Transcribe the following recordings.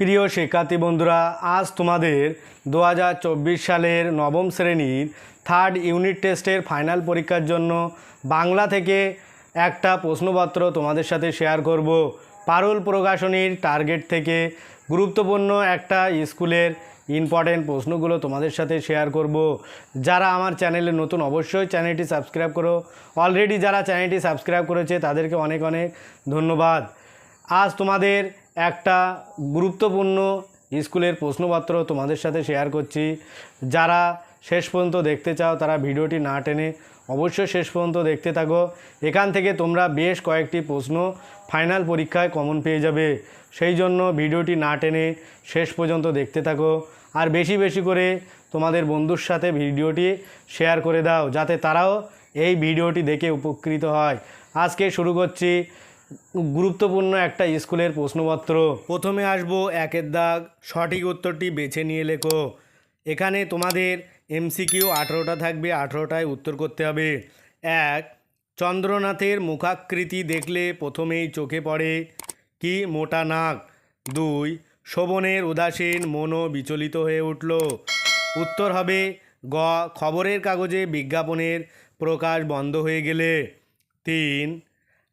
প্রিয় শিক্ষার্থী বন্ধুরা, আজ তোমাদের দু হাজার চব্বিশ সালের নবম শ্রেণির থার্ড ইউনিট টেস্টের ফাইনাল পরীক্ষার জন্য বাংলা থেকে একটা প্রশ্নপত্র তোমাদের সাথে শেয়ার করব। পারুল প্রকাশনীর টার্গেট থেকে গুরুত্বপূর্ণ একটা স্কুলের ইম্পর্টেন্ট প্রশ্নগুলো তোমাদের সাথে শেয়ার করব। যারা আমার চ্যানেলে নতুন, অবশ্যই চ্যানেলটি সাবস্ক্রাইব করো। অলরেডি যারা চ্যানেলটি সাবস্ক্রাইব করেছে, তাদেরকে অনেক অনেক ধন্যবাদ। আজ তোমাদের একটা গুরুত্বপূর্ণ স্কুলের প্রশ্নপত্র তোমাদের সাথে শেয়ার করছি। যারা শেষ পর্যন্ত দেখতে চাও, তারা ভিডিওটি না টেনে অবশ্যই শেষ পর্যন্ত দেখতে থাকো। এখান থেকে তোমরা বেশ কয়েকটি প্রশ্ন ফাইনাল পরীক্ষায় কমন পেয়ে যাবে। সেই জন্য ভিডিওটি না টেনে শেষ পর্যন্ত দেখতে থাকো। আর বেশি বেশি করে তোমাদের বন্ধুর সাথে ভিডিওটি শেয়ার করে দাও, যাতে তারাও এই ভিডিওটি দেখে উপকৃত হয়। আজকে শুরু করছি গুরুত্বপূর্ণ একটা স্কুলের প্রশ্নপত্র। প্রথমে আসব একের দাগ, সঠিক উত্তরটি বেছে নিয়ে লেখো। এখানে তোমাদের এমসিকিউ আঠেরোটা থাকবে, আঠেরোটায় উত্তর করতে হবে। এক, চন্দ্রনাথের মুখাকৃতি দেখলে প্রথমেই চোখে পড়ে কি মোটা নাক? দুই, শোভনের উদাসীন মনও বিচলিত হয়ে উঠল। উত্তর হবে গ, খবরের কাগজে বিজ্ঞাপনের প্রকাশ বন্ধ হয়ে গেলে। তিন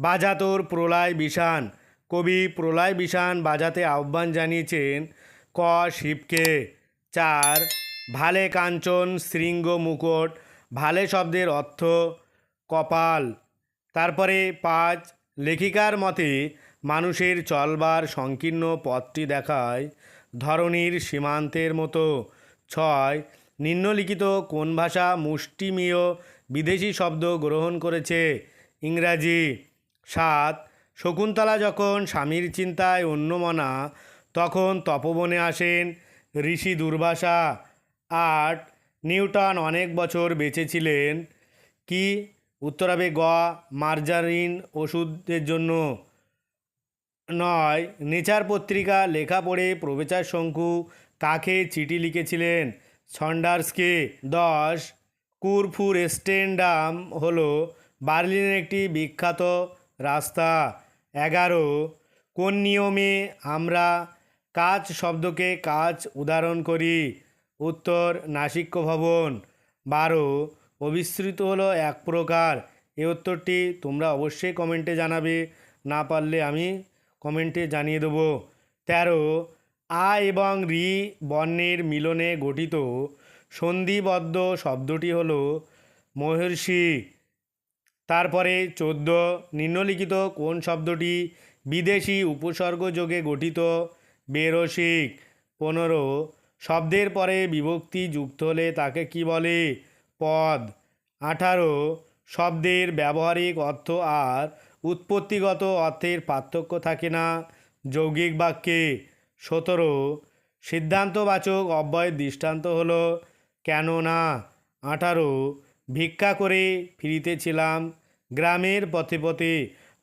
বাজাতোর প্রলয় বিষান কবি প্রলয় বিষান বাজাতে আহ্বান জানিয়েছেন, ক শিবকে। চার, ভালে কাঞ্চন শৃঙ্গ মুকুট, ভালে শব্দের অর্থ কপাল। তারপরে পাঁচ, লেখিকার মতে মানুষের চলবার সংকীর্ণ পথটি দেখায় ধরনীর সীমান্তের মতো। ছয়, নিম্নলিখিত কোন ভাষা মুষ্টিমীয় বিদেশি শব্দ গ্রহণ করেছে? ইংরাজি। সাত, শকুন্তলা যখন স্বামীর চিন্তায় অন্যমনা, তখন তপবনে আসেন ঋষি দুর্বাসা। আট, নিউটন অনেক বছর বেঁচেছিলেন কি? উত্তর হবে গ, মার্জারিন ওষুধের জন্য। নয়, নেচার পত্রিকা লেখা পড়ে প্রবেচার শঙ্কু কাকে চিঠি লিখেছিলেন। সন্ডার্সকে দশ কুরফুর রেস্টেন্ডাম হলো বার্লিনের একটি বিখ্যাত রাস্তা এগারো, কোন নিয়মে আমরা কাজ শব্দকে কাজ উদাহরণ করি? উত্তর, নাসিক্য ভবন। বারো অবিস্তৃত হলো এক প্রকার। এই উত্তরটি তোমরা অবশ্যই কমেন্টে জানাবে। না পারলে আমি কমেন্টে জানিয়ে দেবো। তেরো, আ এবং রি বর্ণের মিলনে গঠিত সন্ধিবদ্ধ শব্দটি হলো মহর্ষি তারপরে চোদ্দ নিম্নলিখিত কোন শব্দটি বিদেশি উপসর্গ যোগে গঠিত? বেরসিক। পনেরো, শব্দের পরে বিভক্তি যুক্ত হলে তাকে কি বলে? পদ। আঠারো, শব্দের ব্যবহারিক অর্থ আর উৎপত্তিগত অর্থের পার্থক্য থাকে না। যৌগিক বাক্যে। সতেরো, সিদ্ধান্তবাচক অব্যয়ের দৃষ্টান্ত হলো কেন না আঠারো, ভিক্ষা করে ফিরিতেছিলাম গ্রামের পথে পথে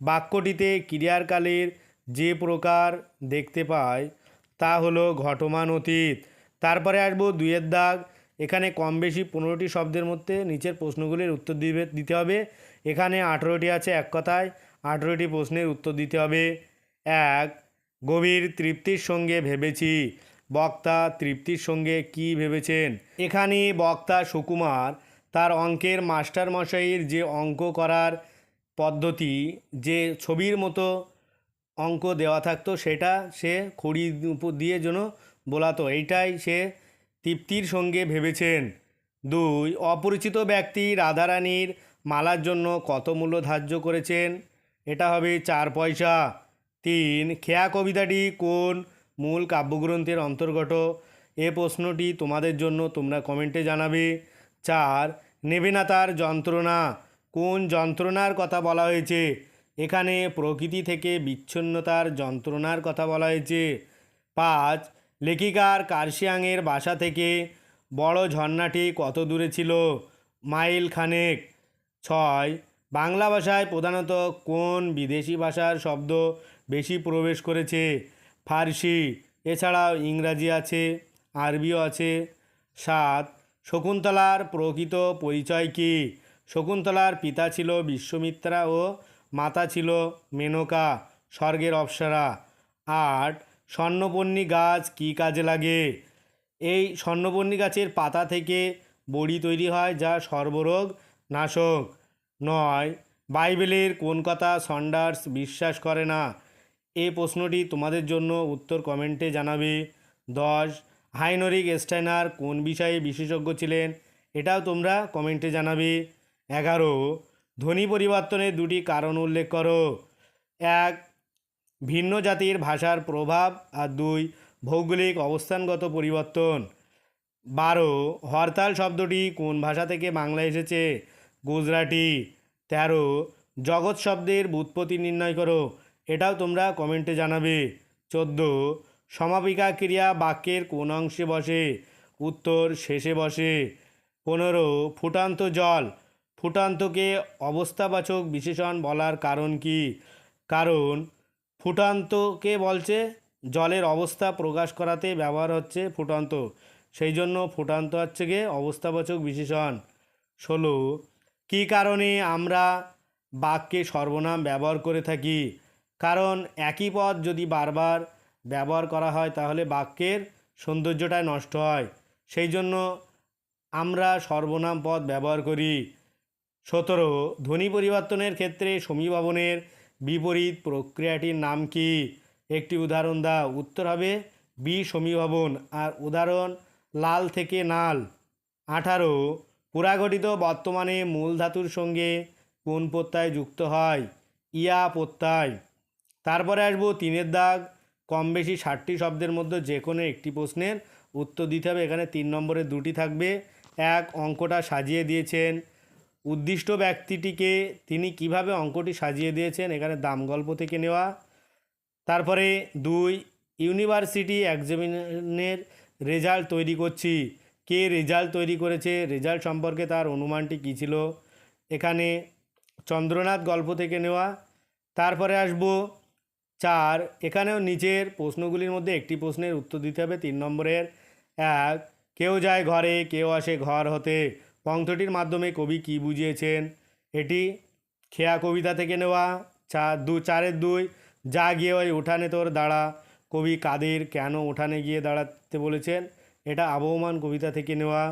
বাক্যটিতে ক্রিয়ারকালের যে প্রকার দেখতে পায় তা হলো ঘটমান অতীত। তারপরে আসব দুইয়ের দাগ। এখানে কম বেশি পনেরোটি শব্দের মধ্যে নিচের প্রশ্নগুলির উত্তর দিবে, দিতে হবে। এখানে আঠেরোটি আছে এক কথায়, আঠেরোটি প্রশ্নের উত্তর দিতে হবে। এক, গভীর তৃপ্তির সঙ্গে ভেবেছি। বক্তা তৃপ্তির সঙ্গে কি ভেবেছেন? এখানে বক্তা সুকুমার তার অঙ্কের মাস্টার মশাইয়ের যে অঙ্ক করার পদ্ধতি, যে ছবির মতো অঙ্ক দেওয়া থাকতো, সেটা সে খড়ি দিয়ে যেন বোলাতো, এইটাই সে তৃপ্তির সঙ্গে ভেবেছেন। দুই, অপরিচিত ব্যক্তি রাধারানীর মালার জন্য কত মূল্য ধার্য করেছেন? এটা হবে চার পয়সা। তিন, খেয়া কবিতাটি কোন মূল কাব্যগ্রন্থের অন্তর্গত? এ প্রশ্নটি তোমাদের জন্য তোমরা কমেন্টে জানাবে। চার, নেবে না তার যন্ত্রণা। কোন যন্ত্রণার কথা বলা হয়েছে? এখানে প্রকৃতি থেকে বিচ্ছিন্নতার যন্ত্রণার কথা বলা হয়েছে। পাঁচ, লেখিকার কার্শিয়াংয়ের বাসা থেকে বড় ঝর্ণাটি কত দূরে ছিল? মাইল খানেক। ছয়, বাংলা ভাষায় প্রধানত কোন বিদেশি ভাষার শব্দ বেশি প্রবেশ করেছে? ফার্সি, এছাড়াও ইংরাজি আছে, আরবিও আছে। সাত শকুন্তলার প্রকৃত পরিচয় কী? শকুন্তলার পিতা ছিল বিশ্বমিত্রা ও মাতা ছিল মেনকা, স্বর্গের অপ্সরা। আট স্বর্ণপর্ণী গাছ কী কাজে লাগে? এই স্বর্ণপর্ণী গাছের পাতা থেকে বড়ি তৈরি হয় যা সর্বরোগ নাশক। নয়, বাইবেলের কোন কথা সন্ডার্স বিশ্বাস করে না? এ প্রশ্নটি তোমাদের জন্য উত্তর কমেন্টে জানাবে। দশ হাইনরিক স্টাইনার কোন বিষয়ে বিশেষজ্ঞ ছিলেন, এটাও তোমরা কমেন্টে জানাবে। এগারো, ধ্বনি পরিবর্তনের দুটি কারণ উল্লেখ করো। এক, ভিন্ন জাতির ভাষার প্রভাব। আর দুই, ভৌগোলিক অবস্থানগত পরিবর্তন। বারো, হরতাল শব্দটি কোন ভাষা থেকে বাংলায় এসেছে? গুজরাটি। তেরো, জগৎ শব্দের ব্যুৎপত্তি নির্ণয় করো। এটাও তোমরা কমেন্টে জানাবে। চোদ্দ সমাপিকা ক্রিয়া বাক্যের কোন অংশে বসে? উত্তর শেষে বসে। পনেরো, ফুটান্ত জল। ফুটান্তকে অবস্থাবাচক বিশেষণ বলার কারণ কি? কারণ ফুটান্তকে বলছে জলের অবস্থা প্রকাশ করাতে ব্যবহার হচ্ছে ফুটান্ত। সেই জন্য ফুটান্ত হচ্ছে গিয়ে অবস্থাবাচক বিশেষণ। ষোলো, কী কারণে আমরা বাক্যে সর্বনাম ব্যবহার করে থাকি? কারণ একই পদ যদি বারবার ব্যবহার করা হয়, তাহলে বাক্যের সৌন্দর্যটাই নষ্ট হয়। সেই জন্য আমরা সর্বনাম পদ ব্যবহার করি। সতেরো, ধ্বনি পরিবর্তনের ক্ষেত্রে সমীভবনের বিপরীত প্রক্রিয়াটির নাম কি? একটি উদাহরণ দাও। উত্তর হবে বি সমীভবন। আর উদাহরণ, লাল থেকে নাল। আঠারো, পুরাগঠিত বর্তমানে মূল ধাতুর সঙ্গে কোন প্রত্যয় যুক্ত হয়? ইয়া প্রত্যয়। তারপরে আসব তিনের দাগ। কম বেশি ষাটটি শব্দের মধ্যে যে কোনো একটি প্রশ্নের উত্তর দিতে হবে। এখানে তিন নম্বরে দুটি থাকবে। এক, অঙ্কটা সাজিয়ে দিয়েছেন। উদ্দিষ্ট ব্যক্তিটিকে তিনি কীভাবে অঙ্কটি সাজিয়ে দিয়েছেন এখানে দাম গল্প থেকে নেওয়া। তারপরে দুই, ইউনিভার্সিটি এক্সামিনের রেজাল্ট তৈরি করছি। কে রেজাল্ট তৈরি করেছে? রেজাল্ট সম্পর্কে তার অনুমানটি কী ছিল? এখানে চন্দ্রনাথ গল্প থেকে নেওয়া। তারপরে আসব চার, এখানেও নিচের প্রশ্নগুলির মধ্যে একটি প্রশ্নের উত্তর দিতে হবে, তিন নম্বরের এক, কেউ যায় ঘরে, কেউ আসে ঘর হতে। পংথটির মাধ্যমে কবি কী বুঝিয়েছেন? এটি খেয়া কবিতা থেকে নেওয়া। চার, দু, চারের দুই, যা গিয়ে ওই উঠানে তোর দাঁড়া। কবি কাদের, কেন উঠানে গিয়ে দাঁড়াতে বলেছেন? এটা আবহমান কবিতা থেকে নেওয়া।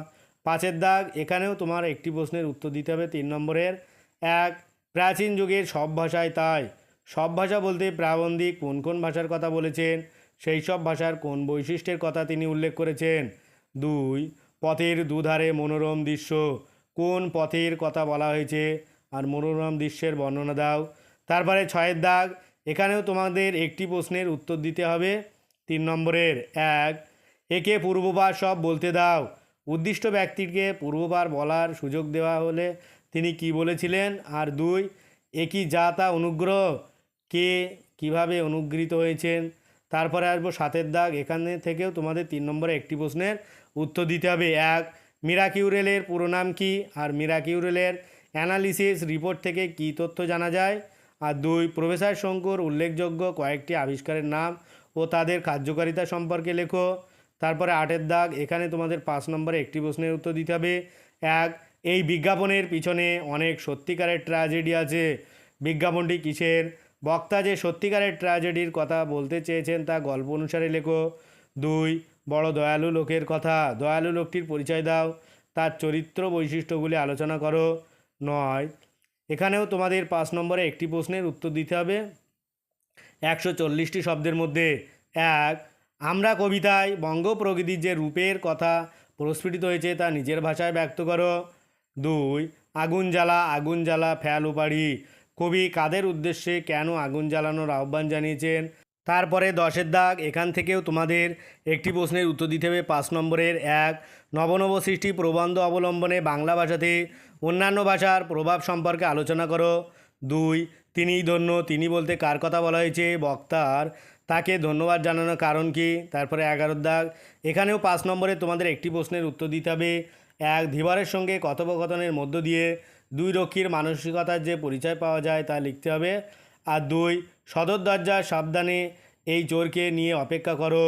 পাঁচের দাগ, এখানেও তোমার একটি প্রশ্নের উত্তর দিতে হবে, তিন নম্বরের এক, প্রাচীন যুগের সব ভাষায় তাই। সব ভাষা বলতে প্রাবন্ধিক কোন কোন ভাষার কথা বলেছেন, সেই সব ভাষার কোন বৈশিষ্ট্যের কথা তিনি উল্লেখ করেছেন? দুই, পথের দুধারে মনোরম দৃশ্য, কোন পথের কথা বলা হয়েছে? আর মনোরম দৃশ্যের বর্ণনা দাও। তারপরে ছয়ের দাগ, এখানেও তোমাদের একটি প্রশ্নের উত্তর দিতে হবে। তিন নম্বরের, এক, একে পূর্ববার সব বলতে দাও। উদ্দিষ্ট ব্যক্তিকে পূর্ববার বলার সুযোগ দেওয়া হলে তিনি কি বলেছিলেন? আর দুই একই যা তা অনুগ্রহ? কে কীভাবে অনুগৃহীত হয়েছেন? তারপরে আসব সাতের দাগ। এখানে থেকেও তোমাদের তিন নম্বরে একটি প্রশ্নের উত্তর দিতে হবে। এক মিরাকিউরেলের পুরো নাম কি? আর মিরাকিউরেলের অ্যানালিসিস রিপোর্ট থেকে কী তথ্য জানা যায়? আর দুই, প্রফেসর শঙ্কর উল্লেখযোগ্য কয়েকটি আবিষ্কারের নাম ও তাদের কার্যকারিতা সম্পর্কে লেখো। তারপরে আটের দাগ। এখানে তোমাদের পাঁচ নম্বরে একটি প্রশ্নের উত্তর দিতে হবে। এক, এই বিজ্ঞাপনের পিছনে অনেক সত্যিকারের ট্র্যাজেডি আছে। বিজ্ঞাপনটি কিসের? বক্তা যে সত্যিকারের ট্র্যাজেডির কথা বলতে চেয়েছেন তা গল্প অনুসারে লেখো। দুই, বড় দয়ালু লোকের কথা। দয়ালু লোকটির পরিচয় দাও। তার চরিত্র বৈশিষ্ট্যগুলি আলোচনা করো। নয়, এখানেও তোমাদের পাঁচ নম্বরে একটি প্রশ্নের উত্তর দিতে হবে। একশো চল্লিশটি শব্দের মধ্যে। এক, আমরা কবিতায় বঙ্গ প্রকৃতির যে রূপের কথা প্রস্ফুটিত হয়েছে তা নিজের ভাষায় ব্যক্ত করো। দুই, আগুন জ্বালা আগুন জ্বালা ফ্যাল উপাড়ি কবি কাদের উদ্দেশ্যে কেন আগুন জ্বালানোর আহ্বান জানিয়েছেন? তারপরে দশের দাগ, এখান থেকেও তোমাদের একটি প্রশ্নের উত্তর দিতে হবে পাঁচ নম্বরের এক। নবনব সৃষ্টি প্রবন্ধ অবলম্বনে বাংলা ভাষাতে অন্যান্য ভাষার প্রভাব সম্পর্কে আলোচনা করো। দুই তিনিই ধন্য, তিনি বলতে কার কথা বলা হয়েছে? বক্তার। তাকে ধন্যবাদ জানানোর কারণ কি? তারপরে এগারোর দাগ, এখানেও পাঁচ নম্বরে তোমাদের একটি প্রশ্নের উত্তর দিতে হবে। এক, ধীবরের সঙ্গে কথোপকথনের মধ্য দিয়ে দুই রক্ষীর মানসিকতার যে পরিচয় পাওয়া যায় তা লিখতে হবে। আর দুই, সদর দরজার সাবধানে এই চোরকে নিয়ে অপেক্ষা করো।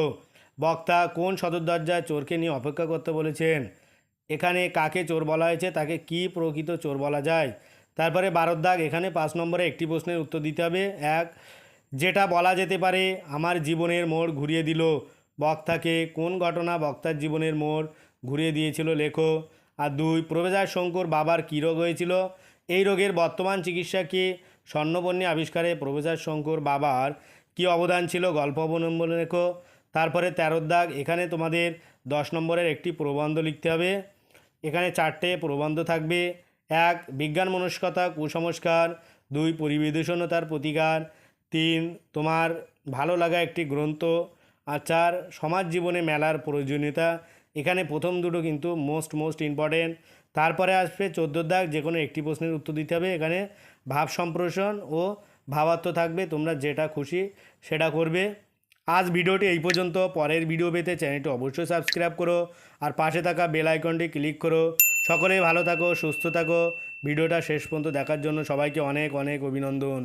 বক্তা কোন সদর দরজায় চোরকে নিয়ে অপেক্ষা করতে বলেছেন? এখানে কাকে চোর বলা হয়েছে, তাকে কি প্রকৃত চোর বলা যায়? তারপরে বারোর দাগ, এখানে পাঁচ নম্বরে একটি প্রশ্নের উত্তর দিতে হবে। এক, যেটা বলা যেতে পারে, আমার জীবনের মোড় ঘুরিয়ে দিল। বক্তাকে কোন ঘটনা বক্তার জীবনের মোড় ঘুরিয়ে দিয়েছিল লেখো। আর দুই প্রফেসর শঙ্কর বাবার কী রোগ হয়েছিল? এই রোগের বর্তমান চিকিৎসা কি? স্বর্ণপর্ণী আবিষ্কারে প্রফেসর শঙ্কর বাবার কি অবদান ছিল? গল্প অবলম্বন লেখো। তারপরে তেরোর দাগ। এখানে তোমাদের দশ নম্বরের একটি প্রবন্ধ লিখতে হবে। এখানে চারটে প্রবন্ধ থাকবে। এক, বিজ্ঞান মনস্কতা, কুসংস্কার। দুই পরিবেদশনতার প্রতিকার। তিন, তোমার ভালো লাগা একটি গ্রন্থ। আর চার, সমাজ জীবনে মেলার প্রয়োজনীয়তা। এখানে প্রথম দুটো কিন্তু মোস্ট মোস্ট ইম্পর্টেন্ট তারপরে আসবে চোদ্দোর দাগ, যে কোনো একটি প্রশ্নের উত্তর দিতে হবে। এখানে ভাব সম্প্রসারণ ও ভাবার্থ থাকবে, তোমরা যেটা খুশি সেটা করবে। আজ ভিডিওটি এই পর্যন্ত। পরের ভিডিও পেতে চ্যানেলটি অবশ্যই সাবস্ক্রাইব করো আর পাশে থাকা বেল আইকনটি ক্লিক করো। সকলেই ভালো থাকো, সুস্থ থাকো। ভিডিওটা শেষ পর্যন্ত দেখার জন্য সবাইকে অনেক অনেক অভিনন্দন।